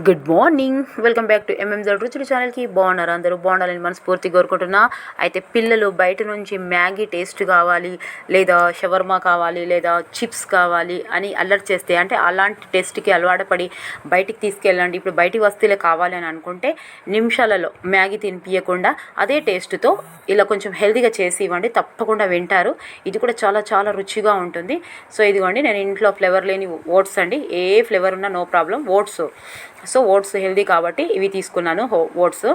Good morning welcome back to MM MMZ రుచులు ఛానల్కి బాగున్నారు అందరూ? బాగుండాలని మనస్ఫూర్తి కోరుకుంటున్నా. అయితే పిల్లలు బయట నుంచి మ్యాగీ టేస్ట్ కావాలి లేదా షవర్మా కావాలి లేదా చిప్స్ కావాలి అని అల్లరి చేస్తే అంటే అలాంటి టేస్ట్కి అలవాటు పడి బయటికి తీసుకెళ్ళండి. ఇప్పుడు బయటి వస్తువులే కావాలి అని అనుకుంటే నిమిషాలలో మ్యాగీ తినిపించకుండా అదే టేస్ట్తో ఇలా కొంచెం హెల్తీగా చేసి ఇవ్వండి. తప్పకుండా వింటారు. ఇది కూడా చాలా చాలా రుచిగా ఉంటుంది. సో ఇదిగోండి నేను ఇంట్లో ఫ్లేవర్ లేని ఓట్స్ అండి. ఏ ఫ్లేవర్ ఉన్నా no problem oats so oats healthy కాబట్టి ఇవి తీసుకున్నాను ఓట్స్.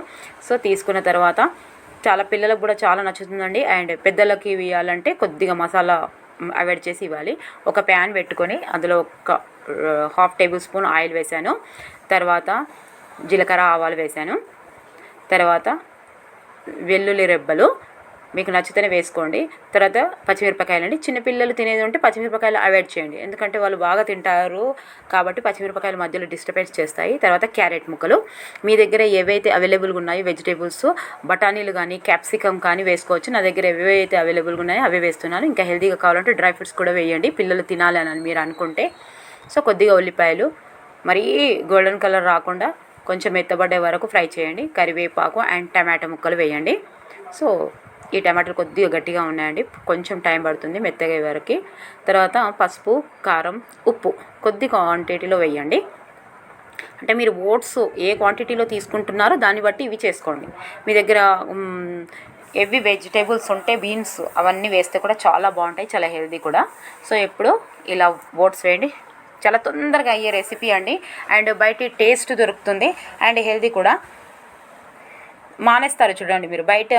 సో తీసుకున్న తర్వాత చాలా పిల్లలకు కూడా చాలా నచ్చుతుందండి. అండ్ పెద్దలకి ఇవి ఇవ్వాలంటే కొద్దిగా మసాలా అవాయిడ్ చేసి ఇవ్వాలి. ఒక ప్యాన్ పెట్టుకొని అందులో ఒక హాఫ్ టేబుల్ స్పూన్ ఆయిల్ వేశాను తర్వాత జీలకర్ర ఆవాలు వేశాను తర్వాత వెల్లుల్లి రెబ్బలు మీకు నచ్చితేనే వేసుకోండి. తర్వాత పచ్చిమిరపకాయలు అండి చిన్నపిల్లలు తినేది ఉంటే పచ్చిమిరపకాయలు అవాయిడ్ చేయండి. ఎందుకంటే వాళ్ళు బాగా తింటారు కాబట్టి పచ్చిమిరపకాయలు మధ్యలో డిస్టర్బెన్స్ చేస్తాయి. తర్వాత క్యారెట్ ముక్కలు. మీ దగ్గర ఏవైతే అవైలబుల్గా ఉన్నాయో వెజిటేబుల్స్ బఠానీలు కానీ క్యాప్సికమ్ కానీ వేసుకోవచ్చు. నా దగ్గర ఏవైతే అవైలబుల్గా ఉన్నాయో అవే వేస్తున్నాను. ఇంకా హెల్తీగా కావాలంటే డ్రై ఫ్రూట్స్ కూడా వేయండి. పిల్లలు తినాలని మీరు అనుకుంటే. సో కొద్దిగా ఉల్లిపాయలు. మరీ గోల్డెన్ కలర్ రాకుండా కొంచెం మెత్తబడ్డే వరకు ఫ్రై చేయండి. కరివేపాకు అండ్ టమాటా ముక్కలు వేయండి. సో ఈ టమాటాలు కొద్దిగా గట్టిగా ఉన్నాయండి. కొంచెం టైం పడుతుంది మెత్తగా వరకు. తర్వాత పసుపు కారం ఉప్పు కొద్ది క్వాంటిటీలో వేయండి. అంటే మీరు ఓట్స్ ఏ క్వాంటిటీలో తీసుకుంటున్నారో దాన్ని బట్టి ఇవి చేసుకోండి. మీ దగ్గర ఎవ్వి వెజిటేబుల్స్ ఉంటే బీన్స్ అవన్నీ వేస్తే కూడా చాలా బాగుంటాయి చాలా హెల్దీ కూడా. సో ఎప్పుడు ఇలా ఓట్స్ వేయండి. చాలా తొందరగా అయ్యే రెసిపీ అండి. అండ్ బయట టేస్ట్ దొరుకుతుంది. అండ్ హెల్దీ కూడా. మానేస్తారు చూడండి మీరు. బయట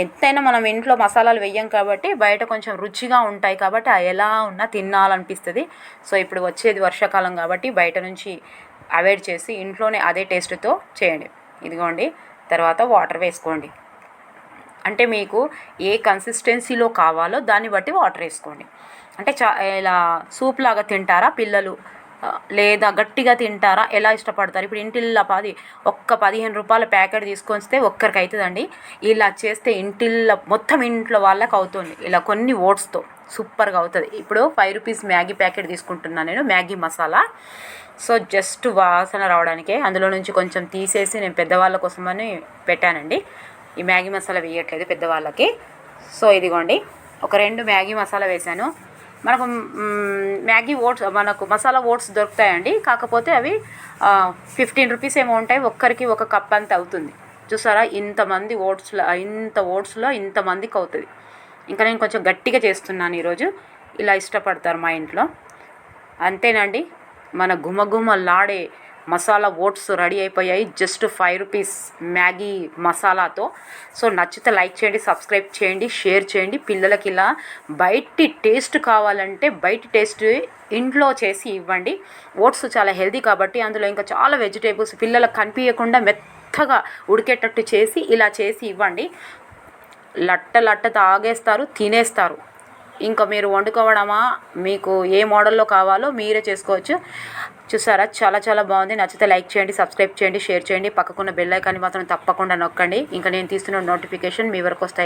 ఎంతైనా మనం ఇంట్లో మసాలాలు వెయ్యం కాబట్టి బయట కొంచెం రుచిగా ఉంటాయి కాబట్టి ఎలా ఉన్నా తినాలనిపిస్తుంది. సో ఇప్పుడు వచ్చేది వర్షాకాలం కాబట్టి బయట నుంచి అవాయిడ్ చేసి ఇంట్లోనే అదే టేస్ట్తో చేయండి. ఇదిగోండి తర్వాత వాటర్ వేసుకోండి. అంటే మీకు ఏ కన్సిస్టెన్సీలో కావాలో దాన్ని బట్టి వాటర్ వేసుకోండి. అంటే చా ఇలా సూప్ లాగా తింటారా పిల్లలు? లేదా గట్టిగా తింటారా? ఎలా ఇష్టపడతారు? ఇప్పుడు ఇంటిల్లా పది ఒక్క పదిహేను రూపాయల ప్యాకెట్ తీసుకొని వస్తే ఒక్కరికి అవుతుందండి ఇలా చేస్తే ఇంటిల్ల మొత్తం ఇంట్లో వాళ్ళకి అవుతుంది. ఇలా కొన్ని ఓట్స్తో సూపర్గా అవుతుంది. ఇప్పుడు ఫైవ్ రూపీస్ మ్యాగీ ప్యాకెట్ తీసుకుంటున్నాను నేను మ్యాగీ మసాలా. సో జస్ట్ వాసన రావడానికే అందులో నుంచి కొంచెం తీసేసి నేను పెద్దవాళ్ళ కోసమని పెట్టానండి. ఈ మ్యాగీ మసాలా వేయట్లేదు పెద్దవాళ్ళకి. సో ఇదిగోండి ఒక రెండు మ్యాగీ మసాలా వేశాను. మనకు మ్యాగీ ఓట్స్ మనకు మసాలా ఓట్స్ దొరుకుతాయండి. కాకపోతే అవి ఫిఫ్టీన్ రూపీస్ ఏమో ఉంటాయి. ఒక్కరికి ఒక కప్ అంత అవుతుంది. చూసారా? ఇంతమంది ఓట్స్లో ఇంత ఓట్స్లో ఇంతమందికి అవుతుంది. ఇంకా నేను కొంచెం గట్టిగా చేస్తున్నాను ఈరోజు. ఇలా ఇష్టపడతారు మా ఇంట్లో. అంతేనండి. మన గుమగుమలాడే మసాలా ఓట్స్ రెడీ అయిపోయాయి. జస్ట్ ఫైవ్ రూపీస్ మ్యాగీ మసాలాతో. సో నచ్చితే లైక్ చేయండి సబ్స్క్రైబ్ చేయండి షేర్ చేయండి. పిల్లలకి ఇలా బయటి టేస్ట్ కావాలంటే బయట టేస్ట్ ఇంట్లో చేసి ఇవ్వండి. ఓట్స్ చాలా హెల్దీ కాబట్టి అందులో ఇంకా చాలా వెజిటేబుల్స్ పిల్లలకు కనిపించకుండా మెత్తగా ఉడికేటట్టు చేసి ఇలా చేసి ఇవ్వండి. లట్ట లట్ట తాగేస్తారు తినేస్తారు. ఇంకా మీరు వండుకోవడమా మీకు ఏ మోడల్లో కావాలో మీరే చేసుకోవచ్చు. చూసారా? చాలా చాలా బాగుంది. నచ్చితే లైక్ చేయండి సబ్స్క్రైబ్ చేయండి షేర్ చేయండి. పక్కకున్న బెల్ ఐకాన్ని మాత్రం తప్పకుండా నొక్కండి. ఇంకా నేను తీస్తున్న నోటిఫికేషన్ మీ వరకు వస్తాయి.